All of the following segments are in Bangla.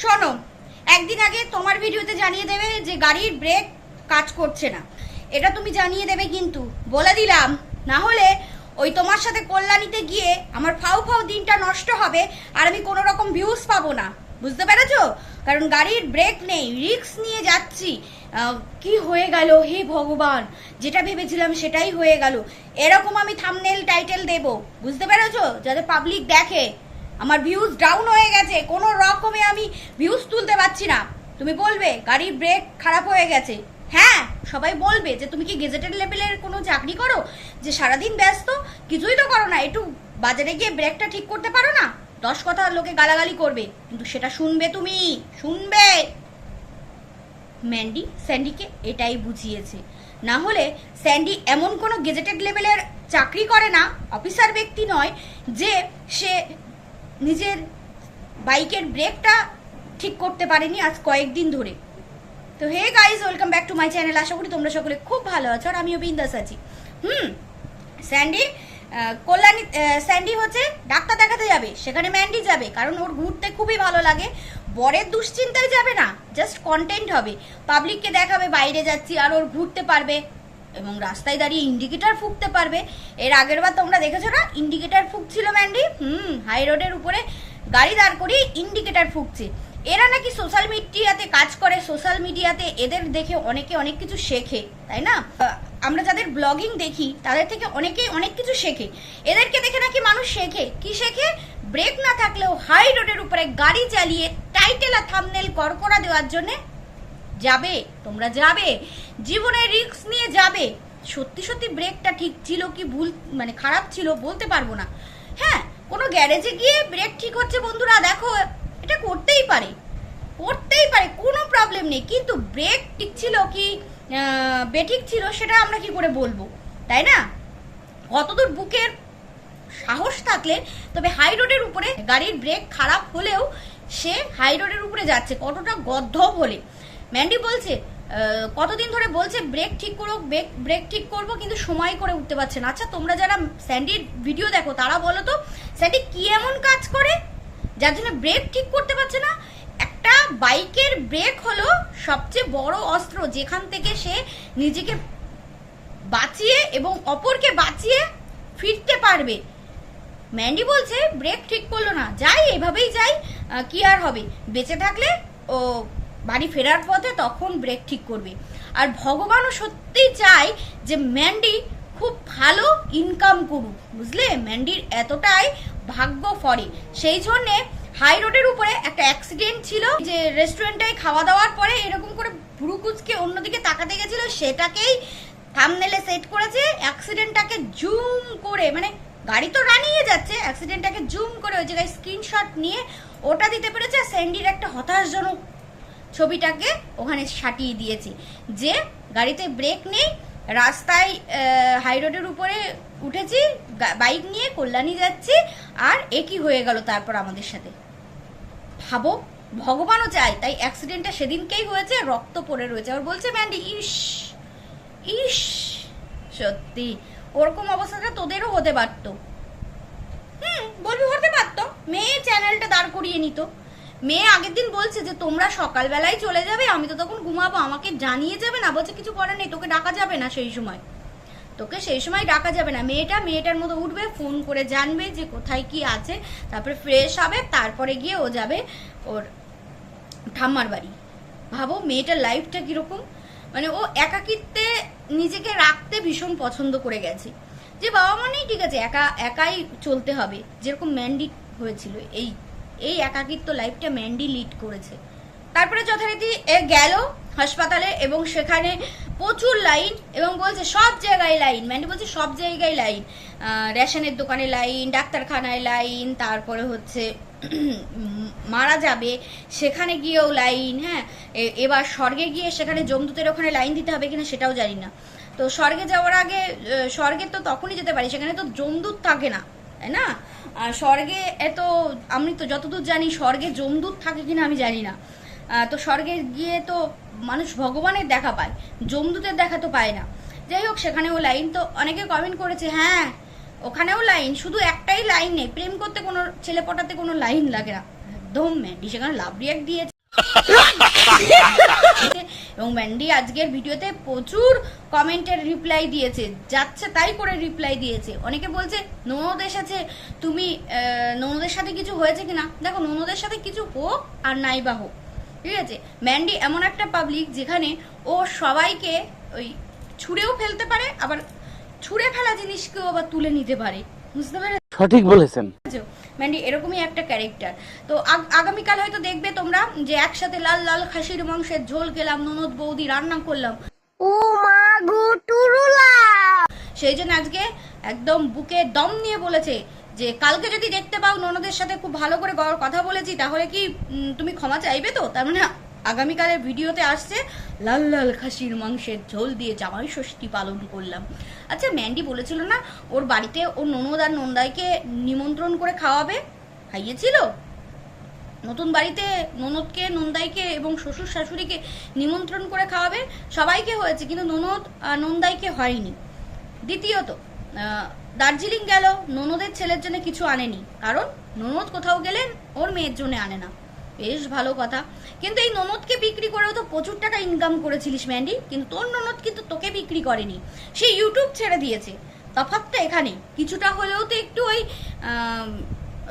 শোনো, একদিন আগে তোমার ভিডিওতে জানিয়ে দেবে যে গাড়ির ব্রেক কাজ করছে না। এটা তুমি জানিয়ে দেবে কিন্তু, বলে দিলাম, না হলে ওই তোমার সাথে কল্যাণীতে গিয়ে আমার ফাউ ফাউ দিনটা নষ্ট হবে আর আমি কোনো রকম ভিউজ পাবো না। বুঝতে পেরেছ? কারণ গাড়ির ব্রেক নেই রিস্ক নিয়ে যাচ্ছি। কি হয়ে গেল? হে ভগবান, যেটা ভেবেছিলাম সেটাই হয়ে গেল। এরকম আমি থামনেল টাইটেল দেব। বুঝতে পেরেছ? যাতে পাবলিক দেখে। আমার ভিউজ ডাউন হয়ে গেছে। কোনো রকমে আমি ভিউজ তুলতে পারছি না। তুমি বলবে গাড়ির ব্রেক খারাপ হয়ে গেছে। হ্যাঁ সবাই বলবে যে, তুমি কি গেজেটেড লেভেলের কোনো চাকরি করো? যে সারাদিন ব্যস্ত? কিছুই তো করো না। একটু বাজারে গিয়ে ব্রেকটা ঠিক করতে পারো না? দশ কথা লোকে গালাগালি করবে। কিন্তু সেটা শুনবে তুমি। শুনবে। ম্যান্ডি, স্যান্ডিকে এটাই বুঝিয়েছে। না হলে স্যান্ডি এমন কোনো গেজেটেড লেভেলের চাকরি করে না, অফিসার ব্যক্তি নয়, যে সে নিজের বাইকের ব্রেকটা ঠিক করতে পারেনি আজ কয়েকদিন ধরে। তো hey guys welcome back to my channel আশা করি তোমরা সকলে খুব ভালো আছো আর আমিও বিন্দাস আছি। হুম স্যান্ডি কল্যাণী স্যান্ডি হচ্ছে ডাক্তার দেখাতে যাবে, সেখানে ম্যান্ডি যাবে, কারণ ওর ঘুরতে খুবই ভালো লাগে। বরের দুশ্চিন্তায় যাবে না জাস্ট কন্টেন্ট হবে। পাবলিককে দেখাবে, বাইরে যাচ্ছি, আর ওর ঘুরতে পারবে। এবং রাস্তায় দাঁড়িয়ে ইন্ডিকেটার ফুঁকতে পারবে। এর আগের বার তোমরা দেখেছ না? ইন্ডিকেটার ফুঁকছিল ম্যান্ডি হুম হাই রোডের উপরে গাড়ি দাঁড় করিয়ে ইন্ডিকেটার ফুঁকছে। এরা নাকি সোশ্যাল মিডিয়াতে কাজ করে সোশ্যাল মিডিয়াতে এদের দেখে অনেকে অনেক কিছু শেখে, তাই না? আমরা যাদের ব্লগিং দেখি, তাদের থেকে অনেকেই অনেক কিছু শেখে। এদেরকে দেখে নাকি মানুষ শেখে। কি শেখে? ব্রেক না থাকলেও হাই রোডের উপরে গাড়ি চালিয়ে টাইটেল আর থামনেল করকরা দেওয়ার জন্যে যাবে, তোমরা যাবে জীবনে রিস্ক নিয়ে যাবে। সত্যি সত্যি ব্রেকটা ঠিক ছিল কি ভুল মানে খারাপ ছিল বলতে পারব না। হ্যাঁ কোনো গ্যারেজে গিয়ে ব্রেক ঠিক হচ্ছে বন্ধুরা, দেখো, এটা করতেই পারে। করতেই পারে, কোনো প্রবলেম নেই, কিন্তু ব্রেক ঠিক ছিল কি বেঠিক ছিল সেটা আমরা কি করে বলব, তাই না? কতদূর বুকের সাহস থাকলে, তবে হাই রোডের উপরে গাড়ির ব্রেক খারাপ হলেও সে হাই রোডের উপরে যাচ্ছে, কতটা গদ্ধব হলে। ম্যান্ডি বলছে কতদিন ধরে বলছে ব্রেক ঠিক করো ব্রেক ব্রেক ঠিক করব, কিন্তু সময় করে উঠতে পারছে না। আচ্ছা তোমরা যারা স্যান্ডির ভিডিও দেখো, তারা বলো তো, স্যান্ডি কি এমন কাজ করে যার জন্য ব্রেক ঠিক করতে পারছে না? একটা বাইকের ব্রেক হলো সবচেয়ে বড় অস্ত্র, যেখান থেকে সে নিজেকে বাঁচিয়ে এবং অপরকে বাঁচিয়ে ফিরতে পারবে। ম্যান্ডি বলছে ব্রেক ঠিক করল না। যাই, এভাবেই যাই কি আর হবে? বেঁচে থাকলে ও বাড়ি ফেরার পথে তখন ব্রেক ঠিক করবে। আর ভগবানও সত্যিই চায় যে ম্যান্ডি খুব ভালো ইনকাম করুক, বুঝলে? ম্যান্ডির এতটাই ভাগ্য ফরে সেই জন্যে হাই রোডের উপরে একটা অ্যাক্সিডেন্ট ছিল, যে রেস্টুরেন্টে খাওয়া দাওয়ার পরে এরকম করে ভুরু কুচকে অন্যদিকে তাকাতে গেছিল, সেটাকেই থামনেলে সেট করেছে অ্যাক্সিডেন্টটাকে জুম করে মানে গাড়ি তো রানিয়ে যাচ্ছে অ্যাক্সিডেন্টটাকে জুম করে ওই জায়গায় স্ক্রিনশট নিয়ে ওটা দিতে পেরেছে স্যান্ডির একটা হতাশজনক ছবিটাকে ওখানে সাটিয়ে দিয়েছি। যে গাড়িতে ব্রেক নেই, রাস্তায় হাই রোডের উপরে উঠেছি বাইক নিয়ে কল্যাণী যাচ্ছি, আর একই হয়ে গেল তারপর আমাদের সাথে? ভাবো, ভগবানও চায়, তাই অ্যাক্সিডেন্টটা সেদিনকেই হয়েছে, রক্ত পড়ে রয়েছে। আর বলছে ম্যান্ডি ইস ইস, সত্যি, ওরকম অবস্থাটা তোদেরও হতে পারতো। হুম, বলবি হতে পারতো। মেয়ে চ্যানেলটা দাঁড় করিয়ে নিত। মেয়ে আগের দিন বলছে যে, তোমরা সকালবেলায় চলে যাবে, আমি তো তখন ঘুমাবো, আমাকে জানিয়ে যাবে না। বলছে, কিছু করার নেই, তোকে ডাকা যাবে না সেই সময়। তোকে সেই সময় ডাকা যাবে না। মেয়েটা, মেয়েটার মতো উঠবে, ফোন করে জানবে যে কোথায় কি আছে, তারপরে ফ্রেশ হবে, তারপরে গিয়ে ও যাবে ওর ঠাম্মার বাড়ি। ভাবো, মেয়েটার লাইফটা কীরকম? মানে ও একাকিত্বে নিজেকে রাখতে ভীষণ পছন্দ করে গেছে। যে বাবা মানেই ঠিক আছে, একা, একাই চলতে হবে। যেরকম ম্যান্ডি হয়েছিল এই এই একাকিত্ব লাইফটা ম্যান্ডি লিড করেছে। তারপরে যথারীতি এ গেল হাসপাতালে এবং সেখানে প্রচুর লাইন এবং বলছে সব জায়গায় লাইন ম্যান্ডি বলছে সব জায়গায় লাইন রেশনের দোকানে লাইন ডাক্তারখানায় লাইন তারপরে হচ্ছে মারা যাবে, সেখানে গিয়েও লাইন হ্যাঁ? এবার স্বর্গে গিয়ে সেখানে জমদূতের ওখানে লাইন দিতে হবে কিনা সেটাও জানি না। তো স্বর্গে যাওয়ার আগে স্বর্গে তো তখনই যেতে পারি, সেখানে তো জমদূত থাকে না। তাই না? আর স্বর্গে এত, আমি তো যতদূর জানি স্বর্গে জমদূত থাকে কিনা আমি জানি না। তো স্বর্গে গিয়ে তো মানুষ ভগবানের দেখা পায়, জমদূতের দেখা তো পায় না। যাই হোক, সেখানেও লাইন তো অনেকে কমেন্ট করেছে হ্যাঁ ওখানেও লাইন শুধু একটাই লাইন নেই, প্রেম করতে কোনো, ছেলে পটাতে কোনো লাইন লাগে না। একদম ম্যান্ডি সেখানে লাভ রিয়াক্ট দিয়েছে। এবং ম্যান্ডি আজকের ভিডিওতে প্রচুর কমেন্টের রিপ্লাই দিয়েছে, যাচ্ছে তাই করে রিপ্লাই দিয়েছে। অনেকে বলছে ননদ এসেছে তুমি ননদের সাথে কিছু হয়েছে কিনা? দেখো, ননদের সাথে কিছু হোক আর নাই বা হোক, ঠিক আছে? ম্যান্ডি এমন একটা পাবলিক যেখানে ও সবাইকে ওই ছুঁড়েও ফেলতে পারে, আবার ছুঁড়ে ফেলা জিনিসকেও আবার তুলে নিতে পারে। বুঝতে পেরে সঠিক বলেছেন? ম্যান্ডি এরকমই একটা ক্যারেক্টার তো আগামীকাল হয়তো দেখবে তোমরা যে একসাথে লাল লাল খাসির মাংসের ঝোল খেলাম ননদ বৌদি রান্না করলাম। ও মা গো টুরুলা! সেই জন্য আজকে একদম বুকে দম নিয়ে বলেছে যে কালকে যদি দেখতে পাও ননদের সাথে খুব ভালো করে কথা বলেছি তাহলে কি তুমি ক্ষমা চাইবে তো? তার মানে আগামীকালের ভিডিওতে আসছে লাল লাল খাসির মাংসের ঝোল দিয়ে জামাই ষষ্ঠী পালন করলাম। আচ্ছা ম্যান্ডি বলেছিল না, ওর বাড়িতে ওর ননদ আর নন্দাইকে নিমন্ত্রণ করে খাওয়াবে? খাইয়েছিল নতুন বাড়িতে ননদকে, নন্দাইকে এবং শ্বশুর শাশুড়িকে নিমন্ত্রণ করে খাওয়াবে? সবাইকে হয়েছে, কিন্তু ননদ আর নন্দাইকে হয়নি। দ্বিতীয়ত দার্জিলিং গেল, ননদের ছেলের জন্য কিছু আনেনি। কারণ, ননদ কোথাও গেলেন ওর মেয়ের জন্য আনে না। বেশ ভালো কথা। কিন্তু এই ননদকে বিক্রি করেও তো প্রচুর টাকা ইনকাম করেছিলিস ম্যান্ডি। কিন্তু তোর ননদ কিন্তু তোকে বিক্রি করেনি। সে ইউটিউব ছেড়ে দিয়েছে। তফাৎটা এখানে কিছুটা হলেও তো একটু ওই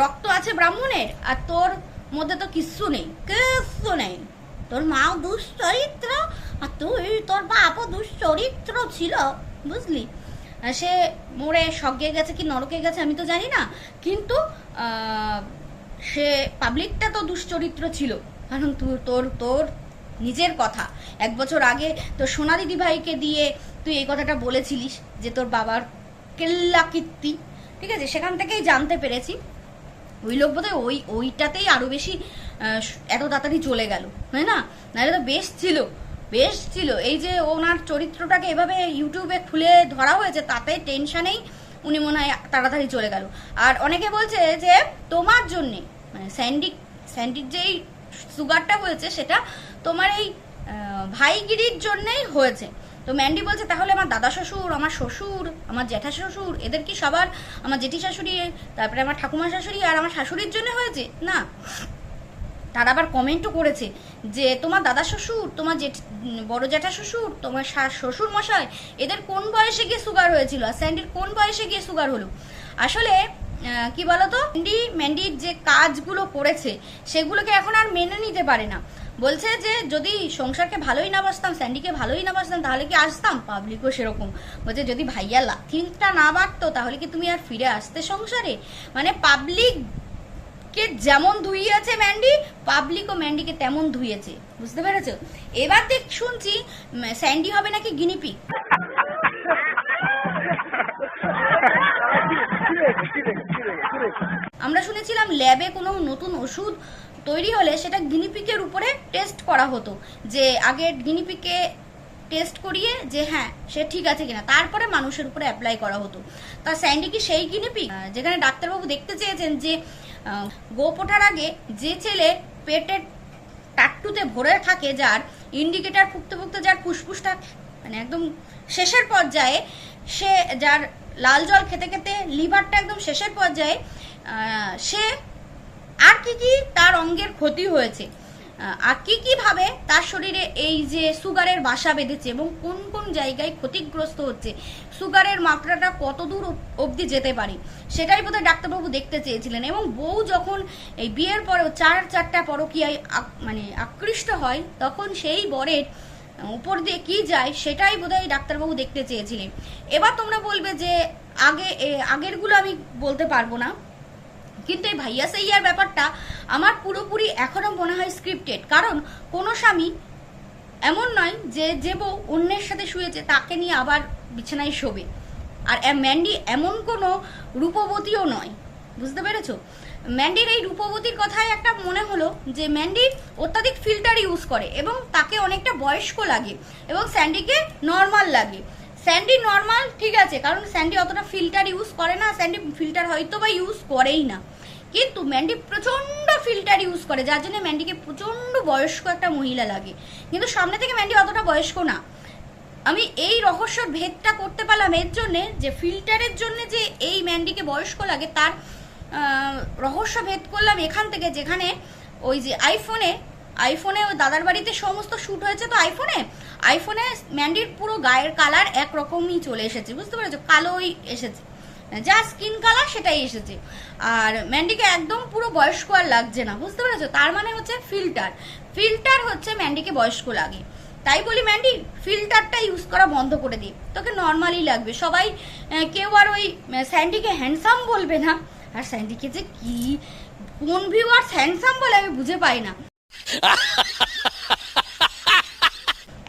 রক্ত আছে ব্রাহ্মণের। আর তোর মধ্যে তো কিচ্ছু নেই। কিচ্ছু নেই। তোর মাও দুশ্চরিত্র। আর তুই, তোর বাপও দুশ্চরিত্র ছিল। বুঝলি? সে মোড়ে স্বর্গে গেছে কি নরকে গেছে আমি তো জানি না। কিন্তু সে পাবলিকটা তো দুশ্চরিত্র ছিল। কারণ তোর তোর তোর নিজের কথা। এক বছর আগে তোর সোনা দিদি ভাইকে দিয়ে তুই এই কথাটা বলেছিলিস যে তোর বাবার কেল্লা কীর্তি। ঠিক আছে? সেখান থেকেই জানতে পেরেছি। ওই লোক বোধহয় ওই, ওইটাতেই আরও বেশি এত তাড়াতাড়ি চলে গেল। তাই না? নাহলে তো বেশ ছিল। বেশ ছিল। এই যে ওনার চরিত্রটাকে এভাবে ইউটিউবে খুলে ধরা হয়েছে, তাতে টেনশনেই উনি মনে হয় তাড়াতাড়ি চলে গেল। আর অনেকে বলছে যে তোমার জন্যে মানে স্যান্ডি, স্যান্ডির যেই সুগারটা হয়েছে সেটা তোমার এই ভাইগিরির জন্যেই হয়েছে। তো ম্যান্ডি বলছে, তাহলে আমার দাদা শ্বশুর, আমার শ্বশুর, আমার জ্যাঠা শ্বশুর, এদের কি সবার, আমার জেঠি শাশুড়ি, তারপরে আমার ঠাকুমা শাশুড়ি আর আমার শাশুড়ির জন্য হয়েছে? না। তারা আবার কমেন্টও করেছে যে, তোমার দাদা শ্বশুর, তোমার জেঠ, বড় জ্যাঠা শ্বশুর, তোমার শ্বশুর মশাই, এদের কোন বয়সে গিয়ে সুগার হয়েছিল? আর স্যান্ডির কোন বয়সে গিয়ে সুগার হলো? আসলে কি বলতো? ম্যান্ডি ম্যান্ডির যে কাজগুলো করেছে, সেগুলোকে এখন আর মেনে নিতে পারে না। বলছে যে, যদি সংসারকে ভালোই না বাসতাম, স্যান্ডিকে ভালোই না বাসতাম, তাহলে কি আসতাম? পাবলিকও সেরকম। বলছে, যদি ভাইয়া লাথিংটা না বাড়তো, তাহলে কি তুমি আর ফিরে আসতে সংসারে? মানে পাবলিক কে যেমন ধুইয়েছে ম্যান্ডি পাবলিকও ম্যান্ডিকে তেমন ধুইয়েছে। বুঝতে পেরেছ? এবার দেখ শুনছি স্যান্ডি হবে নাকি গিনিপিক আমরা শুনেছিলাম ল্যাবে কোনো নতুন ওষুধ তৈরি হলে সেটা গিনিপিকের উপরে টেস্ট করা হতো, যে আগে গিনিপিকে টেস্ট করিয়ে যে হ্যাঁ সে ঠিক আছে কিনা, তারপরে মানুষের উপরে অ্যাপ্লাই করা হতো। তা স্যান্ডি কি সেই গিনিপিক যেখানে ডাক্তারবাবু দেখতে চেয়েছেন যে গোপ ওঠার আগে যে ছেলে পেটের টাট্টুতে ভরে থাকে যার ইন্ডিকেটার ফুকতে ফুকতে যার ফুসফুসটা মানে একদম শেষের পর্যায়ে সে যার লাল জল খেতে খেতে লিভারটা একদম শেষের পর্যায়ে সে আর কি কি তার অঙ্গের ক্ষতি হয়েছে? আর কি কি ভাবে তার শরীরে এই যে সুগারের বাসা বেঁধেছে এবং কোন কোন জায়গায় ক্ষতিগ্রস্ত হচ্ছে, সুগারের মাত্রাটা কত দূর অব- অবধি যেতে পারে, সেটাই বোধহয় ডাক্তারবাবু দেখতে চেয়েছিলেন এবং বউ যখন এই বিয়ের পরেও চার চারটা পরকীয়ায় মানে আকৃষ্ট হয়, তখন সেই বরের উপর দিয়ে কি যায়, সেটাই বোধহয় ডাক্তারবাবু দেখতে চেয়েছিলেন। এবার তোমরা বলবে যে আগে আগেরগুলো আমি বলতে পারব না। কিন্তু এই ভাইয়া সাইয়ার ব্যাপারটা আমার পুরোপুরি এখনও মনে হয় স্ক্রিপ্টেড কারণ কোনো স্বামী এমন নয় যে যে বউ অন্যের সাথে শুয়েছে, তাকে নিয়ে আবার বিছানায় শোবে। আর ম্যান্ডি এমন কোনো রূপবতীও নয়। বুঝতে পেরেছ? ম্যান্ডির এই রূপবতীর কথায় একটা মনে হলো যে ম্যান্ডি অত্যাধিক ফিল্টার ইউজ করে এবং তাকে অনেকটা বয়স্ক লাগে এবং স্যান্ডিকে নর্মাল লাগে। স্যান্ডি নর্মাল ঠিক আছে, কারণ স্যান্ডি অতটা ফিল্টার ইউজ করে না, স্যান্ডি ফিল্টার হয়তো বা ইউজ করেই না। কিন্তু ম্যান্ডি প্রচণ্ড ফিল্টার ইউজ করে, যার জন্য ম্যান্ডিকে প্রচণ্ড বয়স্ক একটা মহিলা লাগে। কিন্তু সামনে থেকে ম্যান্ডি অতটা বয়স্ক না। আমি এই রহস্যর ভেদটা করতে পারলাম এর জন্যে যে ফিল্টারের জন্য যে এই ম্যান্ডিকে বয়স্ক লাগে, তার রহস্য ভেদ করলাম এখান থেকে, যেখানে ওই যে আইফোনে আইফোনে ওই দাদার বাড়িতে সমস্ত শ্যুট হয়েছে তো আইফোনে আইফোনে ম্যান্ডির পুরো গায়ের কালার একরকমই চলে এসেছে, বুঝতে পেরেছ? কালোই এসেছে। যা স্কিন কালার সেটাই এসেছে। আর ম্যান্ডিকে একদম পুরো বয়স্ক আর লাগছে না বুঝতে পেরেছ? তার মানে হচ্ছে ফিল্টার ফিল্টার হচ্ছে ম্যান্ডিকে বয়স্ক লাগে। তাই বলি ম্যান্ডি ফিল্টারটা ইউজ করা বন্ধ করে দিই তোকে নর্মালি লাগবে। সবাই কেউ আর ওই স্যান্ডিকে হ্যান্ডসাম বলবে না। আর স্যান্ডিকে যে কি কোন ভিউয়ার্স হ্যান্ডসাম বলে আমি বুঝে পাই না।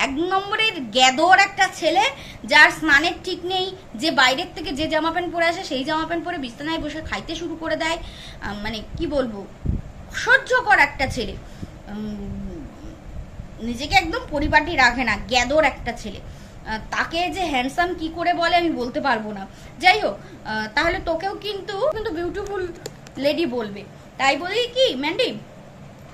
এক নম্বরের গ্যাদর একটা ছেলে যার স্নানের ঠিক নেই, যে বাইরের থেকে যে জামা প্যান্ট পরে আসে সেই জামা প্যান্ট পরে বিছানায় বসে খাইতে শুরু করে দেয়। মানে কি বলব? সহ্যকর একটা ছেলে। নিজেকে একদম পরিপাটি রাখে না, গ্যাদর একটা ছেলে। তাকে যে হ্যান্ডসাম কি করে বলে আমি বলতে পারব না। যাই হোক তাহলে তোকেও কিন্তু কিন্তু বিউটিফুল লেডি বলবে। তাই বলি কি ম্যান্ডি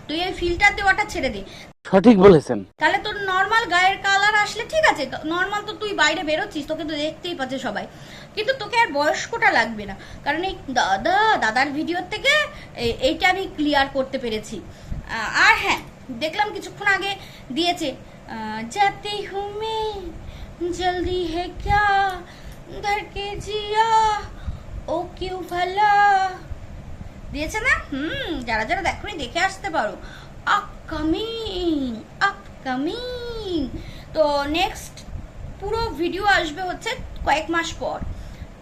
তুই এই ফিল্টার দেওয়াটা ছেড়ে দে। সঠিক বলেছেন। তাহলে তোর নর্মাল গায়ের কালার আসলে ঠিক আছে নর্মাল তো তুই বাইরে বেরোচ্ছিস, তোকে তো দেখতেই পাচ্ছে সবাই। কিন্তু তোকে আর বয়স্কটা লাগবে না, কারণ এই দাদা দাদার ভিডিওর থেকে এইটা আমি ক্লিয়ার করতে পেরেছি। আর হ্যাঁ দেখলাম কিছুক্ষণ আগে দিয়েছে যাতে হুমে, জলদি হে ক্যা ধরকে জিয়া, ও কিউ ভালা দিয়েছে না? হুম, যারা যারা দেখোনি, দেখে আসতে পারো। আপকামিং আপকামিং তো নেক্সট পুরো ভিডিও আসবে হচ্ছে কয়েক মাস পর।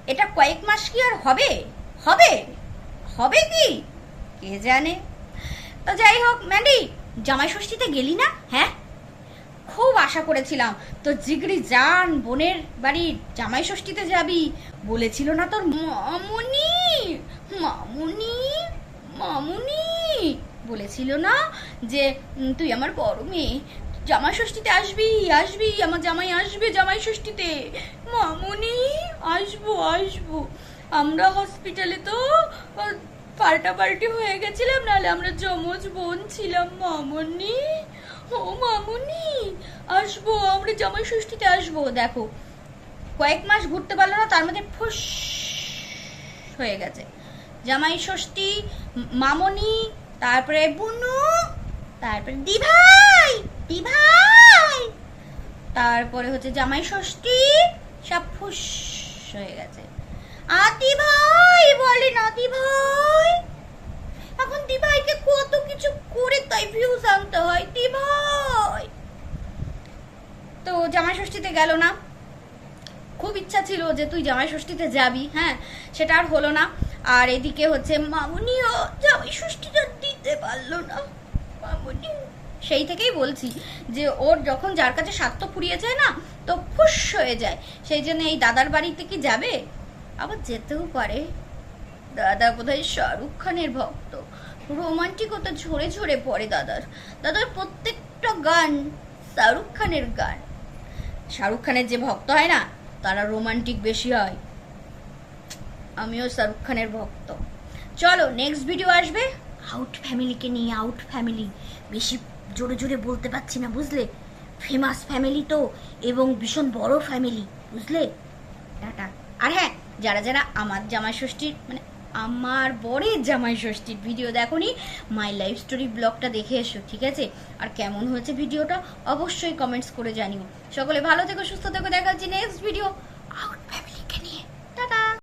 এটা কয়েক মাস কি আর হবে? হবে? হবে কি? কে জানে? তো যাই হোক ম্যান্ডি জামাই ষষ্ঠীতে গেলি না? হ্যাঁ? খুব আশা করেছিলাম। তো জিগরি জান, বোনের বাড়ির জামাই ষষ্ঠীতে যাবি। বলেছিল না তোর মামুনি? মামুনি? মামুনি? বলেছিল না যে তুই আমার বড় মেয়ে, জামাই ষষ্ঠীতে আসবি আসবি, আমার জামাই আসবে জামাই ষষ্ঠীতে। মামুনি, আসব আসব। আমরা হসপিটালে তো পাল্টাপাল্টি হয়ে গেছিলাম, নাহলে আমরা যমজ বোন ছিলাম, মামনি। ও মামনি, আসব, আমরা জামাই ষষ্ঠীতে আসব। দেখো, কয়েক মাস ঘুরতে পারল না, তার মধ্যে ফুস হয়ে গেছে। জামাই ষষ্ঠী, মামনি তারপরে বুনু, তারপরে দিভাই দিভাই। তারপরে হচ্ছে জামাই ষষ্ঠী, সব ফুস হয়ে গেছে। আদি ভাই বলে নাতি ভাই এখন দিভাইকে কত কিছু করে তাই ভিউজ আনতে হয়, দিভাই। তো জামাই ষষ্ঠীতে গেল না। খুব ইচ্ছা ছিল যে তুই জামাই ষষ্ঠীতে যাবি হ্যাঁ? সেটা আর হলো না। আর এদিকে হচ্ছে মামুনিও জামাই ষষ্ঠীটা দিতে পারল না। সেই থেকেই বলছি যে, ওর যখন যার কাছে স্বার্থ ফুরিয়ে যায় না, তো ফুস হয়ে যায়। সেই জন্য এই দাদার বাড়িতে কি যাবে? আবার যেতেও পারে। দাদা বোধহয় শাহরুখ খানের ভক্ত। রোমান্টিকতা ঝরে ঝরে পড়ে দাদার। দাদার প্রত্যেকটা গান শাহরুখ খানের গান। শাহরুখ খানের যে ভক্ত হয় না, তারা রোমান্টিক বেশি হয়। আমিও শাহরুখ খানের ভক্ত। চলো নেক্সট ভিডিও আসবে। আউট ফ্যামিলিকে নিয়ে আউট ফ্যামিলি বেশি জোরে জোরে বলতে পারছি না, বুঝলে? ফেমাস ফ্যামিলি তো, এবং ভীষণ বড় ফ্যামিলি বুঝলে? টাটা। আর হ্যাঁ যারা যারা আমার জামাই ষষ্ঠীর মানে আমার বরের জামাই ষষ্ঠীর ভিডিও দেখোনি মাই লাইফ স্টোরি ব্লগটা দেখে এসো, ঠিক আছে? আর কেমন হয়েছে ভিডিওটা অবশ্যই কমেন্টস করে জানিও। সকলে ভালো থেকো, সুস্থ থেকো, দেখা হচ্ছে নেক্সট ভিডিও